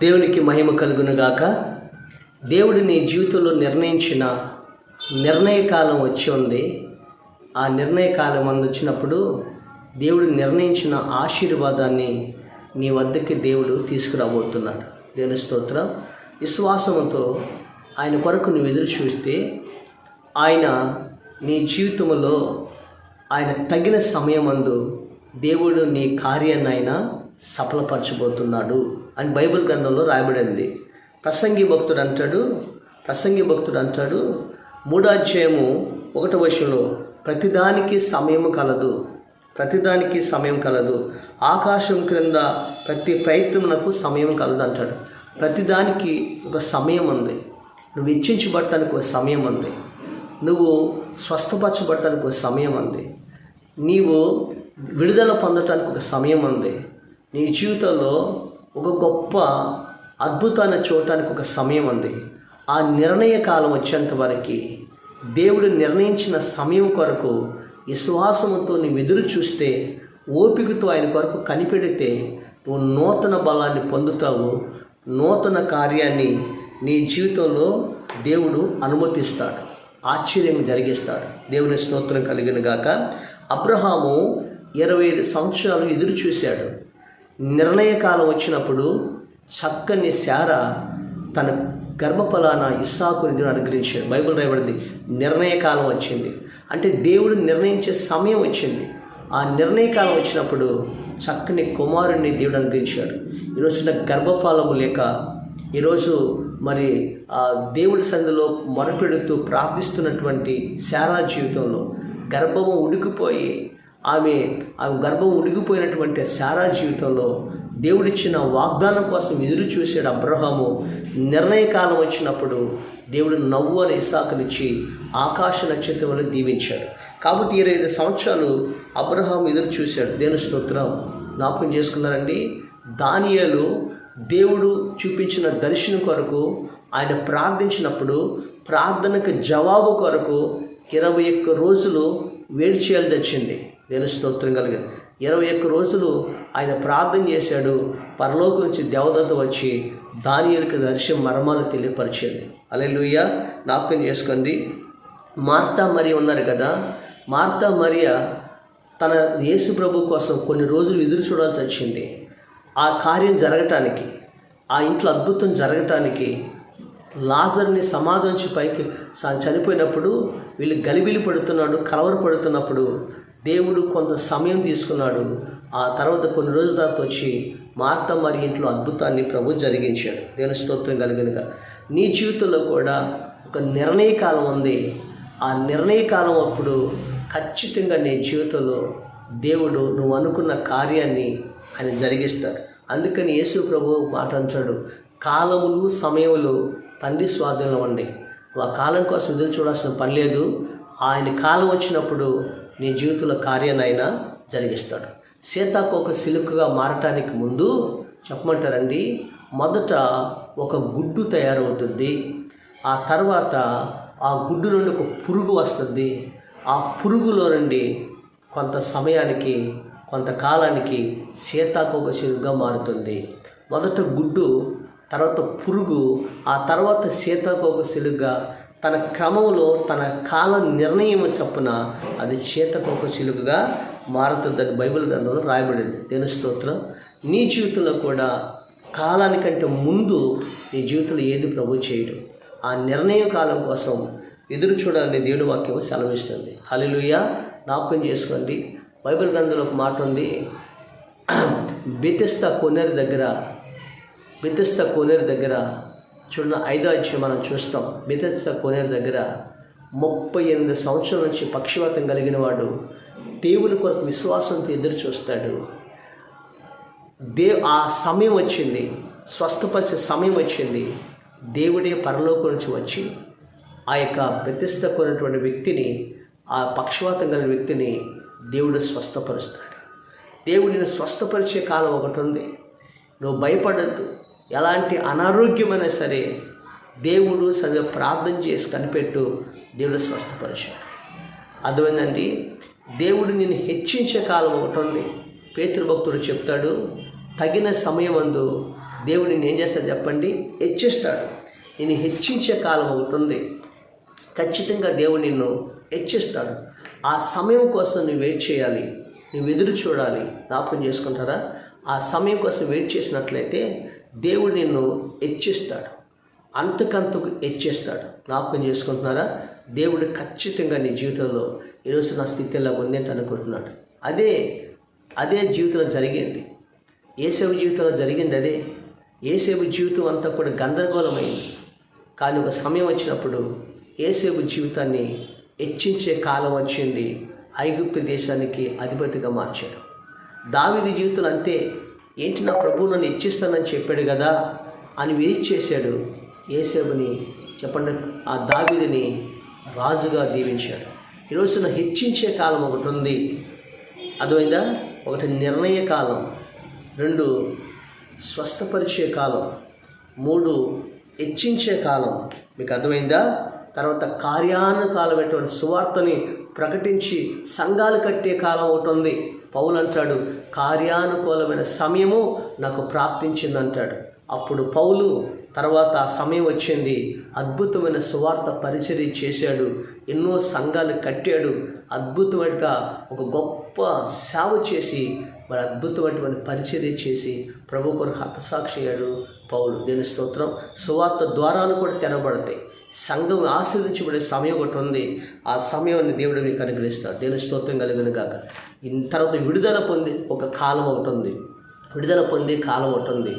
దేవునికి మహిమ కలుగునుగాక. దేవుడు నీ జీవితంలో నిర్ణయించిన నిర్ణయ కాలం వచ్చి ఉంది. ఆ నిర్ణయ కాలం అందు వచ్చినప్పుడు దేవుడు నిర్ణయించిన ఆశీర్వాదాన్ని నీ వద్దకి దేవుడు తీసుకురాబోతున్నాడు. దేవుని స్తోత్రం. విశ్వాసంతో ఆయన కొరకు నువ్వు ఎదురు చూస్తే ఆయన నీ జీవితంలో ఆయన తగిన సమయమందు దేవుడు నీ కార్యాన్ని ఆయన సఫలపరచబోతున్నాడు అని బైబిల్ గ్రంథంలో రాయబడింది. ప్రసంగి భక్తుడు అంటాడు ప్రసంగి భక్తుడు అంటాడు మూడాధ్యాయము ఒకటో ప్రతిదానికి సమయం కలదు ప్రతిదానికి సమయం కలదు ఆకాశం క్రింద ప్రతి ప్రయత్నమునకు సమయం కలదు అంటాడు. ప్రతిదానికి ఒక సమయం ఉంది. నువ్వు ఇచ్చించబట్టడానికి ఒక సమయం ఉంది. నువ్వు స్వస్థపరచబట్టడానికి ఒక సమయం ఉంది. నీవు విడుదల పొందటానికి ఒక సమయం ఉంది. నీ జీవితంలో ఒక గొప్ప అద్భుతాన్ని చూడటానికి ఒక సమయం ఉంది. ఆ నిర్ణయ కాలం వచ్చేంత వరకు దేవుడు నిర్ణయించిన సమయం కొరకు విశ్వాసంతో నీవు ఎదురు చూస్తే ఓపికతో ఆయన కొరకు కనిపెడితే నువ్వు నూతన బలాన్ని పొందుతావు. నూతన కార్యాన్ని నీ జీవితంలో దేవుడు అనుమతిస్తాడు. ఆశ్చర్యం జరిగిస్తాడు. దేవుని స్తోత్రం కలిగిన గాక. అబ్రహాము ఇరవై ఐదు సంవత్సరాలు ఎదురు చూశాడు. నిర్ణయకాలం వచ్చినప్పుడు చక్కని శార తన గర్భఫలాన ఇస్సాకుని దేవుడు అనుగ్రహించాడు. బైబిల్ రాయబడింది నిర్ణయ కాలం వచ్చింది. అంటే దేవుడు నిర్ణయించే సమయం వచ్చింది. ఆ నిర్ణయకాలం వచ్చినప్పుడు చక్కని కుమారుణ్ణి దేవుడు అనుగ్రహించాడు. ఈరోజు గర్భఫలము లేక ఈరోజు మరి ఆ దేవుడి సంధిలో మొరపెడుతూ ప్రార్థిస్తున్నటువంటి శారా జీవితంలో గర్భము ఉడికిపోయి ఆమె ఆమె గర్భం ఉడిగిపోయినటువంటి శారా జీవితంలో దేవుడిచ్చిన వాగ్దానం కోసం ఎదురు చూసాడు అబ్రహాము. నిర్ణయ కాలం వచ్చినప్పుడు దేవుడు నవ్వు అనే ఇసాకునిచ్చి ఆకాశ నక్షత్రం వల్ల దీవించాడు. కాబట్టి ఇరవై ఐదు సంవత్సరాలు అబ్రహాం ఎదురు చూశాడు. దేవుని స్తోత్రం జ్ఞాపకం చేసుకున్నారండి. దానియాలు దేవుడు చూపించిన దర్శనం కొరకు ఆయన ప్రార్థించినప్పుడు ప్రార్థనకు జవాబు కొరకు ఇరవై ఒక్క రోజులు వేడి చేయాల్సి వచ్చింది. దేవుని స్తోత్రం కలిగింది ఇరవై ఒక్క రోజులు ఆయన ప్రార్థన చేశాడు. పరలోకం నుంచి దేవదత్త వచ్చి దానియులకు దర్శనం మర్మాలు తెలియపరిచింది. అలెలుయ్య జ్ఞాపకం చేసుకుంది మార్తా మరియా ఉన్నారు కదా. మార్తా మరియ తన యేసు ప్రభు కోసం కొన్ని రోజులు ఎదురు చూడాల్సి వచ్చింది. ఆ కార్యం జరగటానికి ఆ ఇంట్లో అద్భుతం జరగటానికి లాజర్ని సమాధించి పైకి స- చనిపోయినప్పుడు వీళ్ళు గలిబిలి పడుతున్నాడు కలవర పడుతున్నప్పుడు దేవుడు కొంత సమయం తీసుకున్నాడు. ఆ తర్వాత కొన్ని రోజుల తర్వాత వచ్చి మార్త మరి ఇంట్లో అద్భుతాన్ని ప్రభు జరిగించాడు. దేవుని స్తోత్రం కలిగినగా. నీ జీవితంలో కూడా ఒక నిర్ణయ కాలం ఉంది. ఆ నిర్ణయ కాలం అప్పుడు ఖచ్చితంగా నీ జీవితంలో దేవుడు నువ్వు అనుకున్న కార్యాన్ని ఆయన జరిగిస్తాడు అందుకని యేసు ప్రభు మాట అంటాడు. కాలములు సమయములు తండ్రి స్వాధీనంలో ఉండే ఆ కాలం కోసం ఎదురు చూడాల్సిన పని లేదు. ఆయన కాలం వచ్చినప్పుడు నీ జీవితంలో కార్యాన్ని ఆయన జరిగిస్తాడు సీతాకోక సిలుకగా మారటానికి ముందు చెప్పమంటారండి మొదట ఒక గుడ్డు తయారవుతుంది ఆ తర్వాత ఆ గుడ్డు నుండి ఒక పురుగు వస్తుంది. ఆ పురుగులో నుండి కొంత సమయానికి కొంతకాలానికి సీతాకోక చిలుకగా మారుతుంది. మొదట గుడ్డు తర్వాత పురుగు ఆ తర్వాత సీతాకోక చిలుకగా తన క్రమంలో తన కాల నిర్ణయం చొప్పున అది చేతకొక చిలుకగా మారుతుందని బైబిల్ గ్రంథంలో రాయబడింది. దేని స్తోత్రం. నీ జీవితంలో కూడా కాలానికంటే ముందు నీ జీవితంలో ఏది ప్రభు చేయడం. ఆ నిర్ణయం కాలం కోసం ఎదురు చూడాలని దేవుడి వాక్యం సెలవిస్తుంది. హలిలుయ జ్ఞాపకం చేసుకోండి. బైబిల్ గ్రంథంలో ఒక మాట ఉంది. బితిస్త కొనేరు దగ్గర బితిస్త కొనేరు దగ్గర చూడండి ఐదో అధ్యాయం మనం చూస్తాం. బితత్స కొనేరు దగ్గర ముప్పై ఎనిమిది సంవత్సరాల నుంచి పక్షవాతం కలిగిన వాడు దేవుని కొరకు విశ్వాసంతో ఎదురు చూస్తాడు. దే ఆ సమయం వచ్చింది. స్వస్థపరిచే సమయం వచ్చింది. దేవుడే పరలోకం నుంచి వచ్చి ఆ యొక్క ప్రతిష్టకున్నటువంటి వ్యక్తిని ఆ పక్షవాతం కలిగిన వ్యక్తిని దేవుడు స్వస్థపరుస్తాడు. దేవుడిని స్వస్థపరిచే కాలం ఒకటి ఉంది. నువ్వు భయపడద్దు. ఎలాంటి అనారోగ్యమైనా సరే దేవుడు సరిగా ప్రార్థన చేసి కనిపెట్టు దేవుడు స్వస్థపరిచాడు అర్థమైందండి? దేవుడు నిన్ను హెచ్చించే కాలం ఒకటి ఉంది. పేతృభక్తుడు చెప్తాడు తగిన సమయం అందు దేవుడు నేను ఏం చేస్తాడు చెప్పండి? హెచ్చిస్తాడు. నేను హెచ్చించే కాలం ఒకటి ఉంది. ఖచ్చితంగా దేవుడు నిన్ను హెచ్చిస్తాడు. ఆ సమయం కోసం నువ్వు వెయిట్ చేయాలి. నువ్వు ఎదురు చూడాలి. జ్ఞాపకం చేసుకుంటారా? ఆ సమయం కోసం వెయిట్ చేసినట్లయితే దేవుడు నిన్ను హెచ్చిస్తాడు. అంతకంతకు హెచ్చేస్తాడు. జ్ఞాపకం చేసుకుంటున్నారా? దేవుడు ఖచ్చితంగా నీ జీవితంలో ఈరోజు నా స్థితి ఎలా ఉంది అని అనుకుంటున్నాడు అదే అదే జీవితంలో జరిగింది. ఏసేపు జీవితంలో జరిగింది అదే. ఏసేపు జీవితం అంతా కూడా గందరగోళమైంది. కానీ ఒక సమయం వచ్చినప్పుడు ఏసేపు జీవితాన్ని హెచ్చించే కాలం వచ్చింది. ఐగుప్తు దేశానికి అధిపతిగా మార్చాడు. దావిది జీవితం అంతే. ఏంటి నా ప్రభువు నన్ను ఇచ్చిస్తానని చెప్పాడు కదా అని వెయిట్ చేశాడు ఏసేబుని చెప్పండి ఆ దావిదిని రాజుగా దీవించాడు. ఈరోజు హెచ్చించే కాలం ఒకటి ఉంది. అర్థమైందా? ఒకటి నిర్ణయ కాలం రెండు స్వస్థపరిచే కాలం మూడు హెచ్చించే కాలం. మీకు అర్థమైందా? తర్వాత కార్యానుకాలమైనటువంటి సువార్తని ప్రకటించి సంఘాలు కట్టే కాలం ఒకటి ఉంది. పౌలు అంటాడు కార్యానుకూలమైన సమయము నాకు ప్రాప్తించింది అంటాడు అప్పుడు పౌలు తర్వాత ఆ సమయం వచ్చింది. అద్భుతమైన సువార్త పరిచర్య చేశాడు. ఎన్నో సంఘాలు కట్టాడు. అద్భుతమైనగా ఒక గొప్ప సేవ చేసి మరి అద్భుతమైనటువంటి పరిచర్య చేసి ప్రభు కొరకు హతసాక్షి అయ్యాడు పౌలు. దేని స్తోత్రం. సువార్త ద్వారాలు కూడా తెరబడతాయి సంఘం ఆశీర్వదించబడే సమయం ఒకటి ఉంది. ఆ సమయాన్ని దేవుడు మీకు అనుగ్రహిస్తాడు. దేవుని స్తోత్రం కలిగిన కాక తర్వాత విడుదల పొంది ఒక కాలం ఒకటి ఉంది. విడుదల పొందే కాలం ఒకటి ఉంది.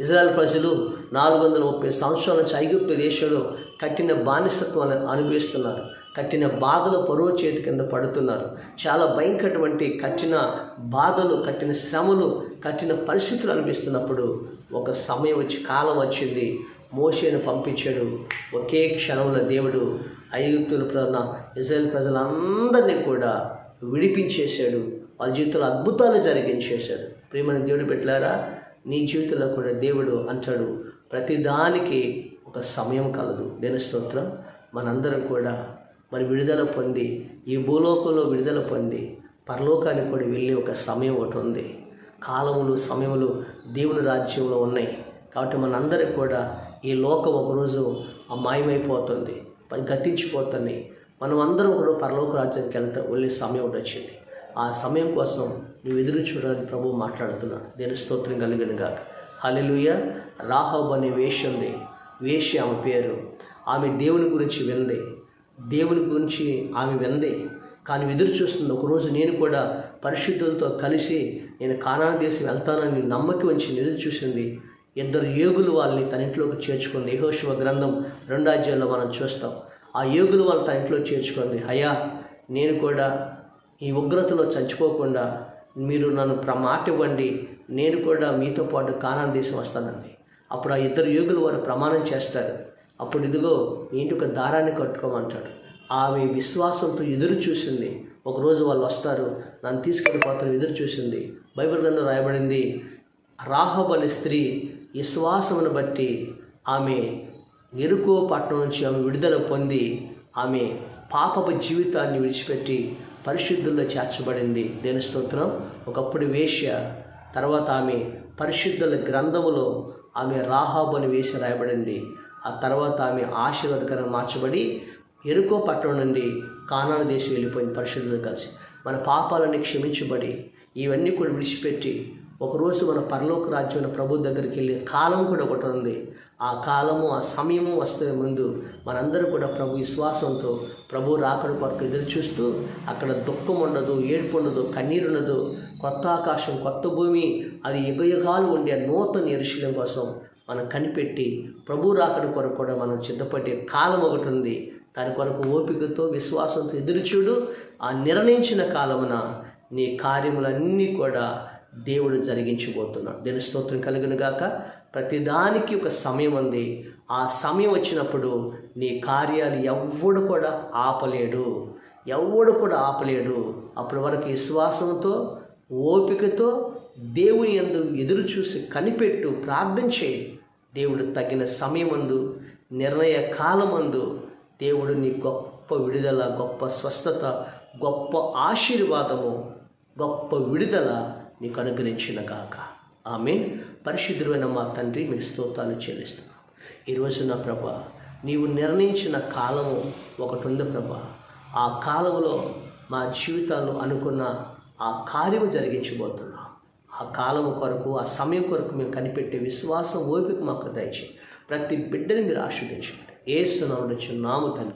ఇజ్రాయెల్ ప్రజలు నాలుగు వందల ముప్పై సంవత్సరాల నుంచి ఐగుప్తు దేశంలో కట్టిన బానిసత్వాన్ని అనుభవిస్తున్నారు. కట్టిన బాధలు పరువు చేతి కింద పడుతున్నారు. చాలా భయంకరటువంటి కట్టిన బాధలు కట్టిన శ్రమలు కట్టిన పరిస్థితులు అనిపిస్తున్నప్పుడు ఒక సమయం వచ్చి కాలం వచ్చింది. మోషేను పంపించాడు. ఒకే క్షణంలో దేవుడు ఐగుప్తుల ప్రజల ఇజ్రాయెల్ ప్రజలందరినీ కూడా విడిపించేశాడు. వాళ్ళ జీవితంలో అద్భుతాలు జరిగించేశాడు. ప్రేమని దేవుడు పెట్టారా నీ జీవితంలో కూడా దేవుడు అంటాడు ప్రతిదానికి ఒక సమయం కలదు. దేని స్తోత్రం. మనందరం కూడా మరి విడుదల పొంది ఈ భూలోకంలో విడుదల పొంది పరలోకానికి కూడా వెళ్ళే ఒక సమయం ఒకటి ఉంది. కాలములు సమయములు దేవుని రాజ్యంలో ఉన్నాయి. కాబట్టి మనందరికి కూడా ఈ లోకం ఒకరోజు మాయమైపోతుంది గతించిపోతుంది. మనం అందరం కూడా పరలోక రాజ్యానికి వెళ్తా వెళ్ళే సమయం ఒకటి వచ్చింది. ఆ సమయం కోసం నువ్వు ఎదురు చూడాలని ప్రభు మాట్లాడుతున్నాడు. దేని స్తోత్రం కలిగిన గాక. హలెలుయ రాహబ్ అనే వేష ఉంది. వేషి ఆమె పేరు. ఆమె దేవుని గురించి వింది. దేవుని గురించి ఆమె వింది. కానీ ఎదురు చూస్తుంది ఒకరోజు నేను కూడా పరిశుద్ధులతో కలిసి నేను కానా దేశం వెళ్తానని నమ్మకం వచ్చి ఎదురు చూసింది ఇద్దరు యోగులు వాళ్ళని తన ఇంట్లోకి చేర్చుకుంది యహోశివ గ్రంథం రెండు మనం చూస్తాం. ఆ యోగులు వాళ్ళు తన ఇంట్లో చేర్చుకుంది అయ్యా నేను కూడా ఈ ఉగ్రతలో చచ్చిపోకుండా మీరు నన్ను ప్ర- మాట ఇవ్వండి. నేను కూడా మీతో పాటు కానాన్ దేశం వస్తానండి అప్పుడు ఆ ఇద్దరు యోగులు వారు ప్రమాణం చేస్తారు. అప్పుడు ఇదిగో మీ ఇంటి ఒక దారాన్ని కట్టుకోమంటాడు. ఆమె విశ్వాసంతో ఎదురు చూసింది. ఒకరోజు వాళ్ళు వస్తారు. నన్ను తీసుకెళ్ళిపోతారు ఎదురు చూసింది. బైబిల్ గ్రంథం రాయబడింది. రాహబ్ అనే స్త్రీ విశ్వాసమును బట్టి ఆమె ఎరుకో పట్టణం నుంచి ఆమె విడుదల పొంది ఆమె పాపపు జీవితాన్ని విడిచిపెట్టి పరిశుద్ధుల్లో చేర్చబడింది. దేని స్తోత్రం. ఒకప్పుడు వేష్య తర్వాత ఆమె పరిశుద్ధుల గ్రంథములో ఆమె రాహాబు అని వేసి రాయబడింది. ఆ తర్వాత ఆమె ఆశీర్వాదకరంగా మార్చబడి ఎరుకో పట్టణం నుండి కానాన దేశం వెళ్ళిపోయింది పరిశుద్ధులు కలిసి. మన పాపాలన్నీ క్షమించబడి ఇవన్నీ కూడా విడిచిపెట్టి ఒకరోజు మన పరలోక రాజ్యంలో ప్రభు దగ్గరికి వెళ్ళే కాలం కూడా ఒకటి ఉంది ఆ కాలము ఆ సమయము వస్తే ముందు మనందరూ కూడా ప్రభు విశ్వాసంతో ప్రభు రాకడ కొరకు ఎదురు చూస్తూ అక్కడ దుఃఖం ఉండదు ఏడుపు ఉండదు కన్నీరు ఉండదు కొత్త ఆకాశం కొత్త భూమి అది యుగయుగాలు ఉండే నూతన ఎరుశీలం కోసం మనం కనిపెట్టి ప్రభు రాకడ కొరకు కూడా మనం సిద్ధపడే కాలం ఒకటి ఉంది. దాని కొరకు ఓపికతో విశ్వాసంతో ఎదురుచూడు ఆ నిర్ణయించిన కాలమున నీ కార్యములన్నీ కూడా దేవుడు జరిగించబోతున్నాడు దేని స్తోత్రం కలిగిన గాక ప్రతిదానికి ఒక సమయం ఉంది. ఆ సమయం వచ్చినప్పుడు నీ కార్యాలు ఎవ్వడు కూడా ఆపలేడు. ఎవ్వడు కూడా ఆపలేడు. అప్పటి వరకు విశ్వాసంతో ఓపికతో దేవుని ఎందు ఎదురు చూసి కనిపెట్టు ప్రార్థన చేయి. దేవుడు తగిన సమయమందు నిర్ణయ కాలమందు దేవుడు నీ గొప్ప విడుదల గొప్ప స్వస్థత గొప్ప ఆశీర్వాదము గొప్ప విడుదల నీకు అనుగ్రహించిన గాక ఆమె పరిశుద్ధమైన మా తండ్రి మీ స్తోతాలు చెల్లిస్తున్నాం. ఈరోజు నా ప్రభ నీవు నిర్ణయించిన కాలము ఒకటి ఉంది ప్రభ. ఆ కాలంలో మా జీవితాల్లో అనుకున్న ఆ కార్యము జరిగించబోతున్నాం. ఆ కాలం కొరకు ఆ సమయం కొరకు మేము కనిపెట్టే విశ్వాసం ఓపిక మాకు దయచేయండి ప్రతి బిడ్డని మీరు ఆస్వాదించండి ఏ సునాము నాము తండ్రి.